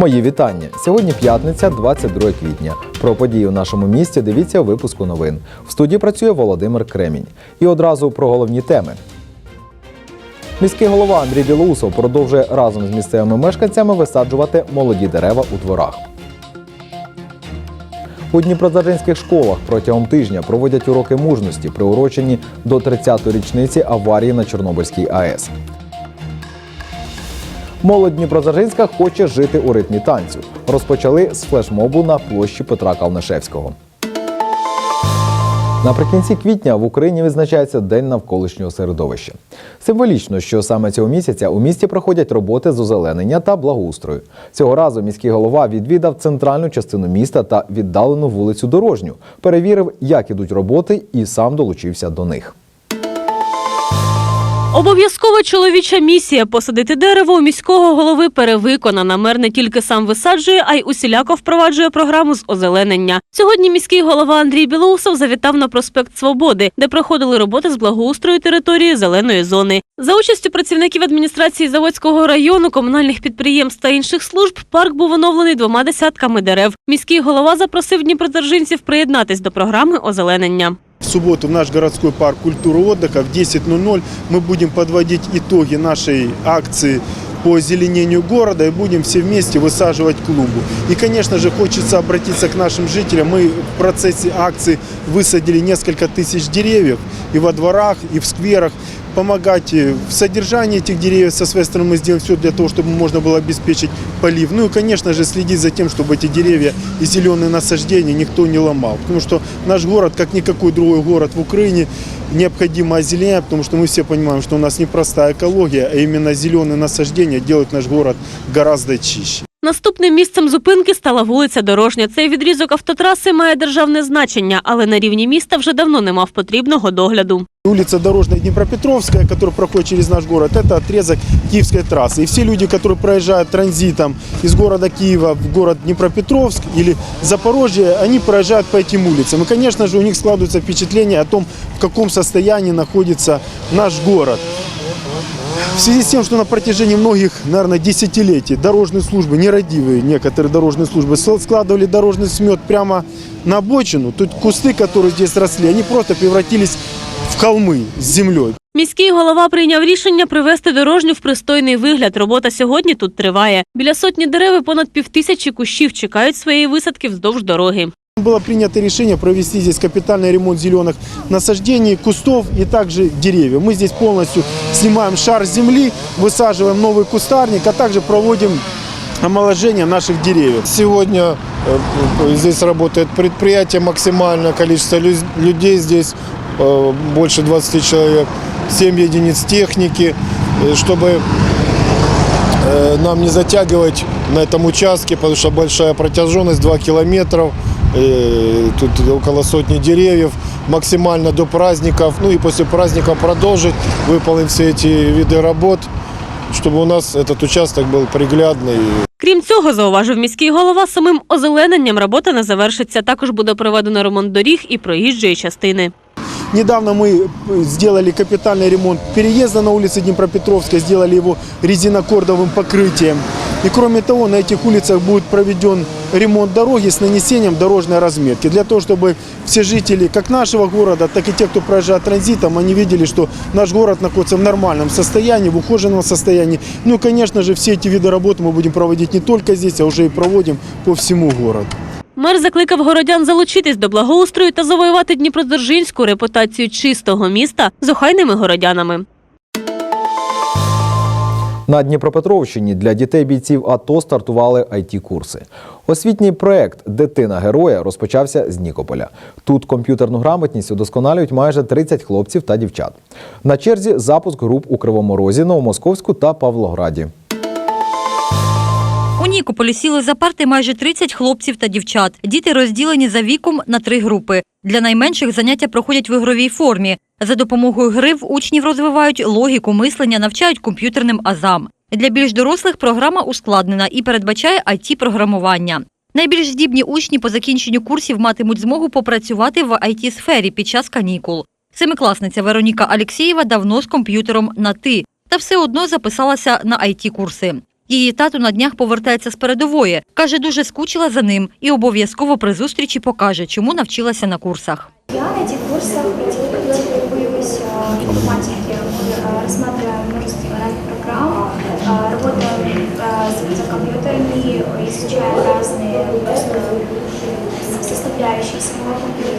Мої вітання. Сьогодні п'ятниця, 22 квітня. Про події у нашому місті дивіться випуску новин. В студії працює Володимир Кремінь. І одразу про головні теми. Міський голова Андрій Білоусов продовжує разом з місцевими мешканцями висаджувати молоді дерева у дворах. У дніпродзержинських школах протягом тижня проводять уроки мужності, приурочені до 30-ї річниці аварії на Чорнобильській АЕС. Молодь Дніпродзержинська хоче жити у ритмі танцю. Розпочали з флешмобу на площі Петра Калнишевського. Наприкінці квітня в Україні відзначається День навколишнього середовища. Символічно, що саме цього місяця у місті проходять роботи з озеленення та благоустрою. Цього разу міський голова відвідав центральну частину міста та віддалену вулицю Дорожню, перевірив, як ідуть роботи, і сам долучився до них. Обов'язкова чоловіча місія посадити дерево у міського голови перевиконана. Мер не тільки сам висаджує, а й усіляко впроваджує програму з озеленення. Сьогодні міський голова Андрій Білоусов завітав на проспект Свободи, де проходили роботи з благоустрою території зеленої зони. За участю працівників адміністрації Заводського району, комунальних підприємств та інших служб, парк був оновлений двома десятками дерев. Міський голова запросив дніпродзержинців приєднатись до програми озеленення. В субботу в наш городской парк культуры отдыха в 10.00 мы будем подводить итоги нашей акции по озеленению города и будем все вместе высаживать клумбу. И, конечно же, хочется обратиться к нашим жителям. Мы в процессе акции высадили несколько тысяч деревьев и во дворах, и в скверах. Помогать э, в содержании этих деревьев со своей стороны мы сделаем все для того, чтобы можно было обеспечить полив. Ну и, конечно же, следить за тем, чтобы эти деревья и зеленые насаждения никто не ломал. Потому что наш город, как никакой другой город в Украине, необходимо озеленять, потому что мы все понимаем, что у нас непростая экология, а именно зеленые насаждения делают наш город гораздо чище. Наступним місцем зупинки стала вулиця Дорожня. Цей відрізок автотраси має державне значення, але на рівні міста вже давно не мав потрібного догляду. Улица Дорожная Днепропетровская, которая проходит через наш город, это отрезок Киевской трассы. И все люди, которые проезжают транзитом из города Киева в город Днепропетровск или Запорожье, они проезжают по этим улицам. И, конечно же, у них складывается впечатление о том, в каком состоянии находится наш город. В связи с тем, что на протяжении многих, наверное, десятилетий дорожные службы, нерадивые некоторые дорожные службы, сл- складывали дорожный смет прямо на обочину, тут кусты, которые здесь росли, они просто превратились в холмы с землей. Міський голова прийняв рішення привести дорожню в пристойний вигляд. Робота сьогодні тут триває. Біля сотні дерев і понад півтисячі кущів чекають своєї висадки вздовж дороги. Было принято решение провести здесь капитальный ремонт зеленых насаждений, кустов и также деревьев. Мы здесь полностью снимаем шар земли, высаживаем новый кустарник, а также проводим омоложение наших деревьев. Сегодня э, здесь работает предприятие, максимальное количество лю- людей здесь, э, больше 20 человек, 7 единиц техники, э, чтобы э, нам не затягивать на этом участке, потому что большая протяженность 2 километров, э, тут около сотни деревьев, максимально до праздников, ну и после праздников продолжить, выполнить все эти виды работ, чтобы у нас этот участок был приглядный. Крім цього, зауважив міський голова, самим озелененням робота не завершиться. Також буде проведено ремонт доріг і проїжджої частини. Недавно мы э, сделали капитальный ремонт переезда на улице Днепропетровской, сделали его резинокордовым покрытием. И кроме того, на этих улицах будет проведен ремонт дороги с нанесением дорожной разметки. Для того, чтобы все жители как нашего города, так и те, кто проезжает транзитом, они видели, что наш город находится в нормальном состоянии, в ухоженном состоянии. Ну и, конечно же, все эти виды работы мы будем проводить не только здесь, а уже и проводим по всему городу. Мер закликав городян залучитись до благоустрою та завоювати Дніпродзержинську репутацію чистого міста з охайними городянами. На Дніпропетровщині для дітей бійців АТО стартували it курси Освітній проект Дитина героя розпочався з Нікополя. Тут комп'ютерну грамотність удосконалюють майже 30 хлопців та дівчат. На черзі запуск груп у Кривому Розі, Новомосковську та Павлограді. У Нікополі сіли за парти майже 30 хлопців та дівчат. Діти розділені за віком на три групи. Для найменших заняття проходять в ігровій формі. За допомогою гри в учнів розвивають логіку мислення, навчають комп'ютерним азам. Для більш дорослих програма ускладнена і передбачає it програмування Найбільш здібні учні по закінченню курсів матимуть змогу попрацювати в it сфері під час канікул. Семикласниця Вероніка Алєксєєва давно з комп'ютером на ти, та все одно записалася на it курси Її тато на днях повертається з передової. Каже, дуже скучила за ним і обов'язково при зустрічі покаже, чому навчилася на курсах. Я на этих курсах практикуюсь э, в информатике, э, рассматриваем множество разных программ, э, работаем э, с за компьютерами, изучаем разные просто составляющие самого компьютера,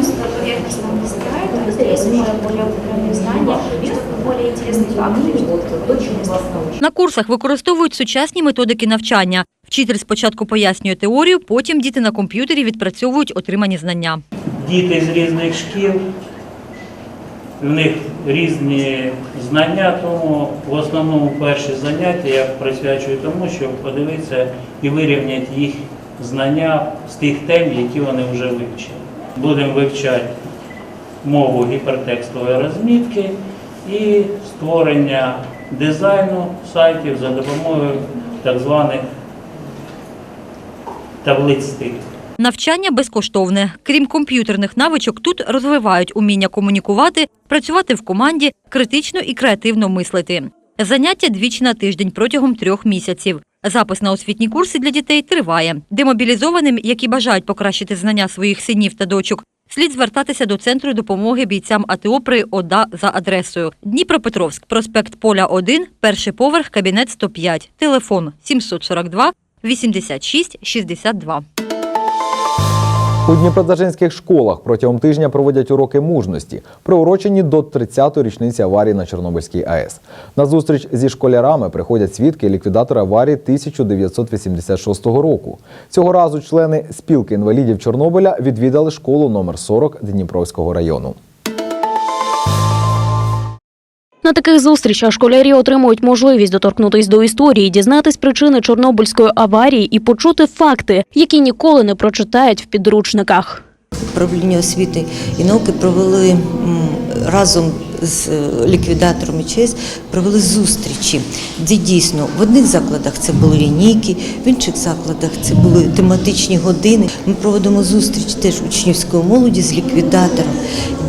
просто поверхностно объясняют, а здесь уже более углубленные знания, что-то более интересные факты, что-то очень интересное. На курсах використовують сучасні методики навчання. Вчитель спочатку пояснює теорію, потім діти на комп'ютері відпрацьовують отримані знання. діти з різних шкіл, в них різні знання, тому в основному перші заняття я присвячую тому, щоб подивитися і вирівняти їх знання з тих тем, які вони вже вивчили. Будемо вивчати мову гіпертекстової розмітки і створення дизайну сайтів за допомогою так званих таблиць стилю. Навчання безкоштовне. Крім комп'ютерних навичок, тут розвивають уміння комунікувати, працювати в команді, критично і креативно мислити. Заняття двічі на тиждень протягом трьох місяців. Запис на освітні курси для дітей триває. Демобілізованим, які бажають покращити знання своїх синів та дочок, слід звертатися до центру допомоги бійцям АТО при ОДА за адресою Дніпропетровськ, проспект Поля 1, перший поверх, кабінет 105, телефон 742 86 62. У дніпродзержинських школах протягом тижня проводять уроки мужності, приурочені до 30-ї річниці аварії на Чорнобильській АЕС. На зустріч зі школярами приходять свідки ліквідатора аварії 1986 року. Цього разу члени спілки інвалідів Чорнобиля відвідали школу номер 40 Дніпровського району. На таких зустрічах школярі отримують можливість доторкнутись до історії, дізнатись причини Чорнобильської аварії і почути факти, які ніколи не прочитають в підручниках. Управління освіти і науки провели разом з е, ліквідатором ЧС провели зустрічі, де дійсно в одних закладах це були лінійки, в інших закладах це були тематичні години. Ми проводимо зустріч теж учнівської молоді з ліквідатором.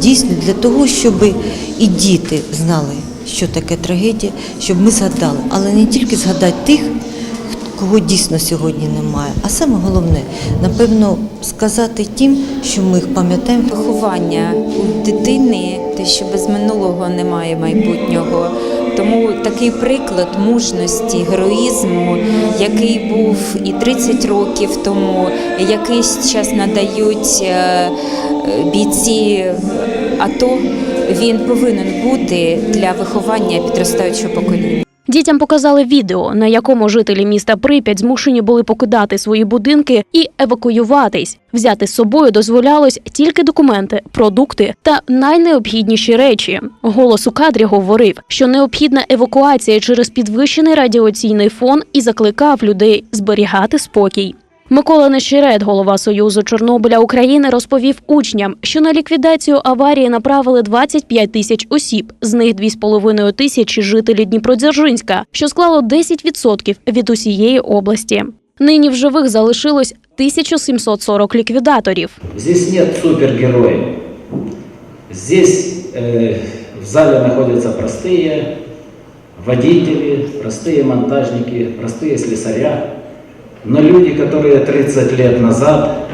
Дійсно для того, щоб і діти знали, що таке трагедія, щоб ми згадали, але не тільки згадати тих, кого дійсно сьогодні немає. А саме головне, напевно, сказати тим, що ми їх пам'ятаємо. виховання у дитини, те, що без минулого немає майбутнього. Тому такий приклад мужності, героїзму, який був і 30 років тому, якийсь час надають е, е, бійці АТО, він повинен бути для виховання підростаючого покоління. Дітям показали відео, на якому жителі міста Прип'ять змушені були покидати свої будинки і евакуюватись. Взяти з собою дозволялось тільки документи, продукти та найнеобхідніші речі. Голос у кадрі говорив, що необхідна евакуація через підвищений радіаційний фон і закликав людей зберігати спокій. Микола Нещерет, голова Союзу Чорнобиля України, розповів учням, що на ліквідацію аварії направили 25 тисяч осіб, з них 2,5 тисячі жителі Дніпродзержинська, що склало 10% від усієї області. Нині в живих залишилось 1740 ліквідаторів. Здесь нет супергероев. Здесь э, в зале находятся простые водители, простые монтажники, простые слесаря, но люди, которые 30 лет назад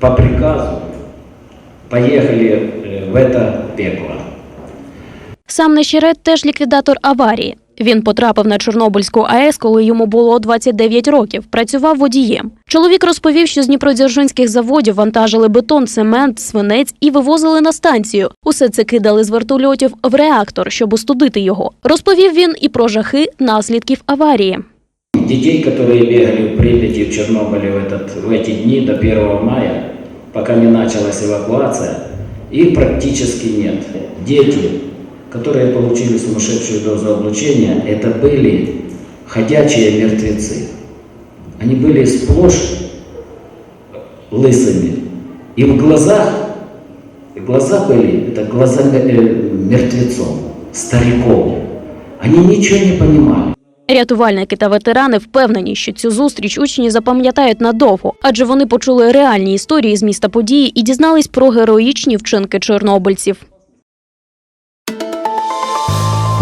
по приказу поехали э, в это пекло. Сам Нещерет теж ліквідатор аварії. Він потрапив на Чорнобильську АЕС, коли йому було 29 років. Працював водієм. Чоловік розповів, що з дніпродзержинських заводів вантажили бетон, цемент, свинець і вивозили на станцію. Усе це кидали з вертольотів в реактор, щоб остудити його. Розповів він і про жахи наслідків аварії. Детей, которые бегали в Припяти, в Чернобыле в, этот, в эти дни до 1 мая, пока не началась эвакуация, их практически нет. Дети, которые получили сумасшедшую дозу облучения, это были ходячие мертвецы. Они были сплошь лысыми. И в глазах, глаза были, это глаза э, мертвецов, стариков. Они ничего не понимали. Рятувальники та ветерани впевнені, що цю зустріч учні запам'ятають надовго, адже вони почули реальні історії з міста події і дізнались про героїчні вчинки чорнобильців.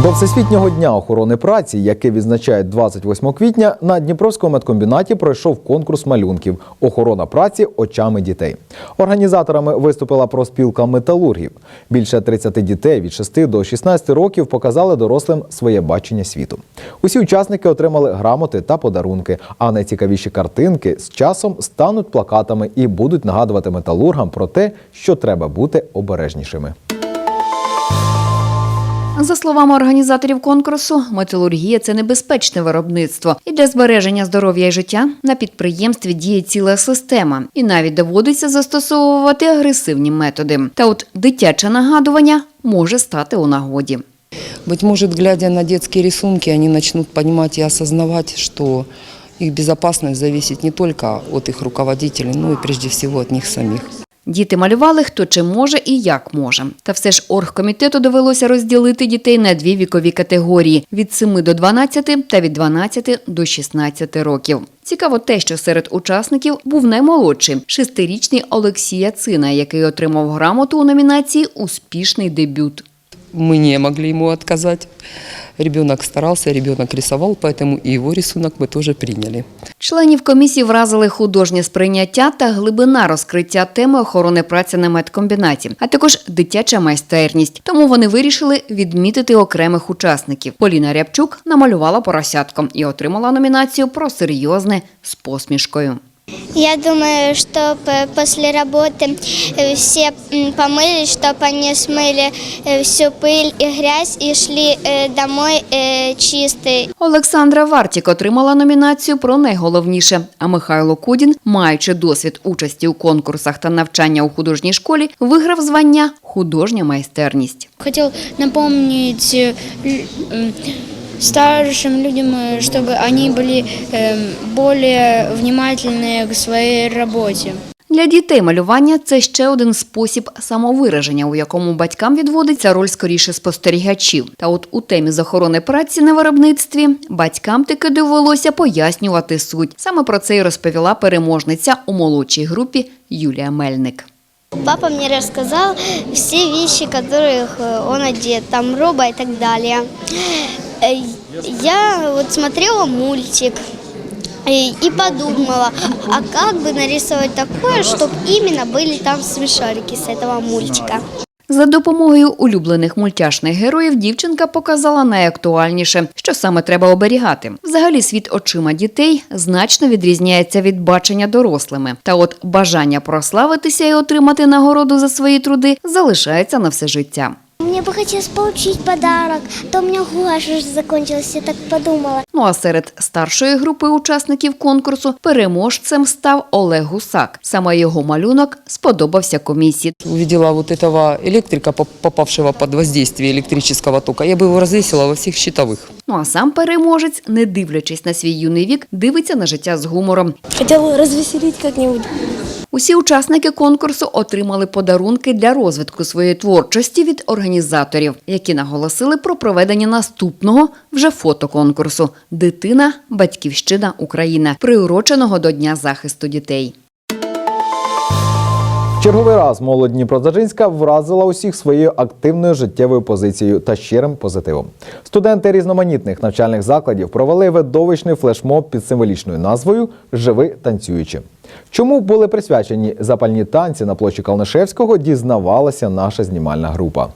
До Всесвітнього дня охорони праці, який відзначають 28 квітня, на Дніпровському медкомбінаті пройшов конкурс малюнків Охорона праці очами дітей. Організаторами виступила проспілка металургів. Більше 30 дітей від 6 до 16 років показали дорослим своє бачення світу. Усі учасники отримали грамоти та подарунки, а найцікавіші картинки з часом стануть плакатами і будуть нагадувати металургам про те, що треба бути обережнішими. За словами організаторів конкурсу, металургія це небезпечне виробництво, і для збереження здоров'я і життя на підприємстві діє ціла система, і навіть доводиться застосовувати агресивні методи. Та от дитяче нагадування може стати у нагоді. Быть может, глядя на детские рисунки, они начнут понимать и осознавать, что их безопасность зависит не только от их руководителей, но и прежде всего от них самих. Діти малювали хто чи може і як може. Та все ж оргкомітету довелося розділити дітей на дві вікові категорії – від 7 до 12 та від 12 до 16 років. Цікаво те, що серед учасників був наймолодший – шестирічний Олексій Яцина, який отримав грамоту у номінації «Успішний дебют». Мы не могли ему отказать. Ребенок старался, ребенок рисовал, поэтому и его рисунок мы тоже приняли. Членів комісії вразили художнє сприйняття та глибина розкриття теми охорони праці на медкомбінаті, а також дитяча майстерність. Тому вони вирішили відмітити окремих учасників. Поліна Рябчук намалювала поросятко і отримала номінацію про серйозне з посмішкою. Я думаю, чтобы после работы э, все м, помылись, чтобы они смыли э, всю пыль и грязь и шли э, домой э, чистые. Олександра Вартік отримала номінацію про найголовніше. А Михайло Кудін, маючи досвід участі у конкурсах та навчання у художній школі, виграв звання художня майстерність. Хотел напомнить э, лю- м, старшим людям, э, чтобы они были э, более внимательны к своей работе. Для дітей малювання це ще один спосіб самовираження, у якому батькам відводиться роль скоріше спостерігачів. Та от у темі з охорони праці на виробництві батькам таки довелося пояснювати суть. Саме про це й розповіла переможниця у молодшій групі Юлія Мельник. Папа мне рассказал все вещи, которых э, он одет, там роба и так далее. Э, Я вот смотрела мультик и, и подумала, а как бы нарисовать такое, чтобы именно были там смешарики с этого мультика. За допомогою улюблених мультяшних героїв дівчинка показала найактуальніше, що саме треба оберігати. Взагалі, світ очима дітей значно відрізняється від бачення дорослими. Та от бажання прославитися і отримати нагороду за свої труди залишається на все життя. Мне бы хотелось получить подарок, то у меня гуашь уже закончилась, я так подумала. Ну а серед старшої групи учасників конкурсу переможцем став Олег Гусак. Саме його малюнок сподобався комісії. Увидела вот этого электрика, поп- попавшего под воздействие электрического тока. Я бы его развесила во всех щитовых. Ну а сам переможець, не дивлячись на свій юний вік, дивиться на життя з гумором. Хотела развеселить как-нибудь. Усі учасники конкурсу отримали подарунки для розвитку своєї творчості від організаторів, які наголосили про проведення наступного вже фотоконкурсу Дитина, батьківщина Україна, приуроченого до Дня захисту дітей. Черговий раз молодь Дніпродзержинська вразила усіх своєю активною життєвою позицією та щирим позитивом. Студенти різноманітних навчальних закладів провели видовищний флешмоб під символічною назвою Живи танцюючи. Чому були присвячені запальні танці на площі Калнишевського, дізнавалася наша знімальна група.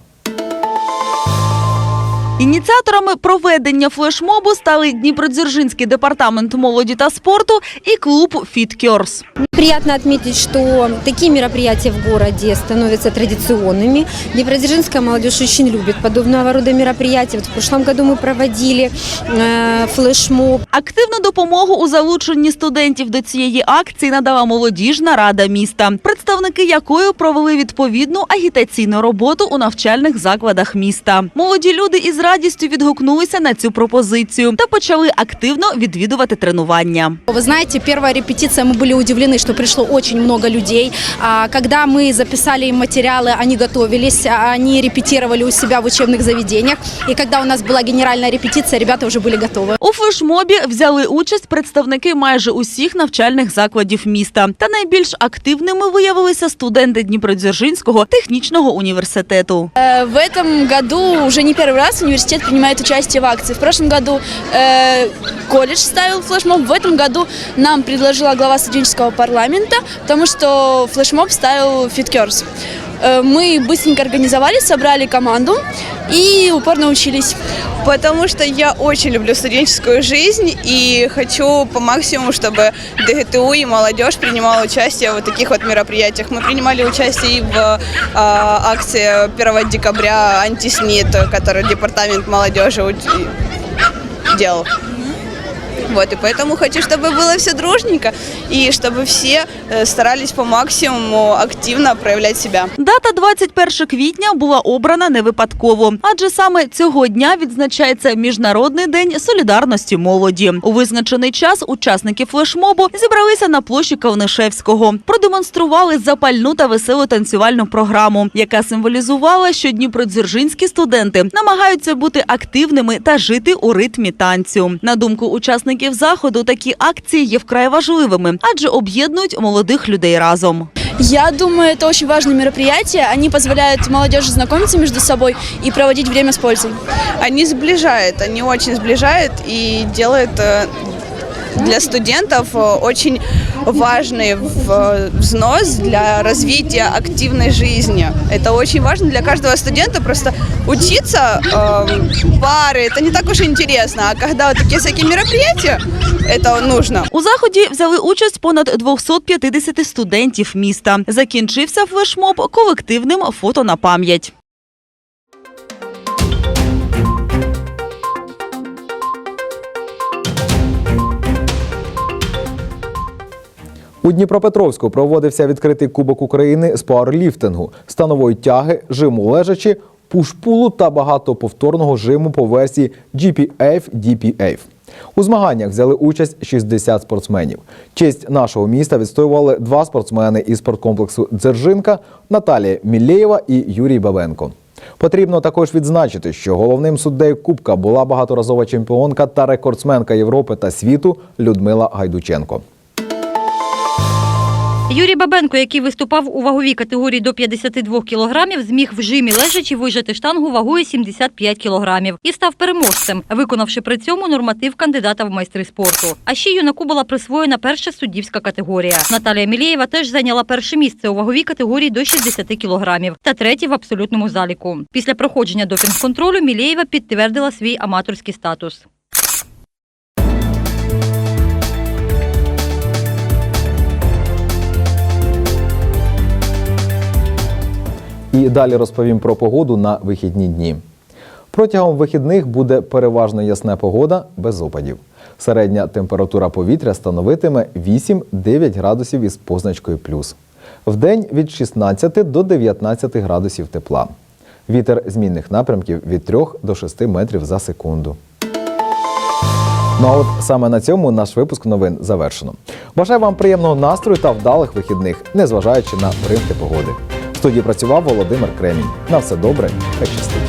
Ініціаторами проведення флешмобу стали Дніпродзержинський департамент молоді та спорту і клуб «Фіткерс». Приятно отметить, что такие мероприятия в городе становятся традиционными. Днепродзержинская молодежь очень любит подобного рода мероприятия. Вот в прошлом году мы проводили э, флешмоб. Активну допомогу у залученні студентів до цієї акції надала молодіжна рада міста, представники якої провели відповідну агітаційну роботу у навчальних закладах міста. Молоді люди із радістю відгукнулися на цю пропозицію та почали активно відвідувати тренування. Вы знаете, первая репетиция, мы были удивлены, что пришло очень много людей. А Когда мы записали им материалы, они готовились, а они репетировали у себя в учебных заведениях. И когда у нас была генеральная репетиция, ребята уже были готовы. У флешмобі взяли участь представники майже усіх навчальних закладів міста. Та найбільш активними виявилися студенти Дніпродзержинського технічного університету. Э, В этом году уже не первый раз университет принимает участие в акции. В прошлом году э, колледж ставил флешмоб, в этом году нам предложила глава студенческого парламента, потому что флешмоб ставил Фиткерс. Э, Мы быстренько организовались, собрали команду и упорно учились. Потому что я очень люблю студенческую жизнь и хочу по максимуму, чтобы ДГТУ и молодежь принимала участие в вот таких вот мероприятиях. Мы принимали участие и в а, акции 1 декабря антиснит, который департамент молодежи уч- делал. Вот, и поэтому хочу, чтобы было все дружненько и чтобы все э, старались по максимуму активно проявлять себя. Дата 21 квітня була обрана не випадково, адже саме цього дня відзначається Міжнародний день солідарності молоді. У визначений час учасники флешмобу зібралися на площі Кавнишевського, продемонстрували запальну та веселу танцювальну програму, яка символізувала, що дніпродзержинські студенти намагаються бути активними та жити у ритмі танцю. На думку учасників заходу, такі акції є вкрай важливими, адже об'єднують молодих людей разом. Я думаю, это очень важное мероприятие. Они позволяют молодежи знакомиться между собой и проводить время с пользой. Они сближают, они очень сближают и делают э, для студентов э, очень важный в- взнос для развития активной жизни. Это очень важно для каждого студента. Просто учиться э, пары, это не так уж интересно. А когда вот такие всякие мероприятия, это нужно. У заході взяли участь понад 250 студентів міста. Закінчився флешмоб колективним фото на пам'ять. У Дніпропетровську проводився відкритий Кубок України з пауерліфтингу, станової тяги, жиму лежачі, пуш-пулу та багатоповторного жиму по версії GPF DPF. У змаганнях взяли участь 60 спортсменів. Честь нашого міста відстоювали два спортсмени із спорткомплексу Дзержинка Наталія Мілєєва і Юрій Бабенко. Потрібно також відзначити, що головним суддею Кубка була багаторазова чемпіонка та рекордсменка Європи та світу Людмила Гайдученко. Юрій Бабенко, який виступав у ваговій категорії до 52 кілограмів, зміг в жимі лежачи вижати штангу вагою 75 кілограмів і став переможцем, виконавши при цьому норматив кандидата в майстри спорту. А ще юнаку була присвоєна перша суддівська категорія. Наталія Мілєєва теж зайняла перше місце у ваговій категорії до 60 кілограмів та третє в абсолютному заліку. Після проходження допінг-контролю Мілєєва підтвердила свій аматорський статус. І далі розповім про погоду на вихідні дні. Протягом вихідних буде переважно ясна погода без опадів. Середня температура повітря становитиме 8-9 градусів із позначкою плюс. Вдень від 16 до 19 градусів тепла. Вітер змінних напрямків від 3 до 6 метрів за секунду. Ну а от саме на цьому наш випуск новин завершено. Бажаю вам приємного настрою та вдалих вихідних, незважаючи на примки погоди. Студії працював Володимир Кремінь. На все добре, хай щастить.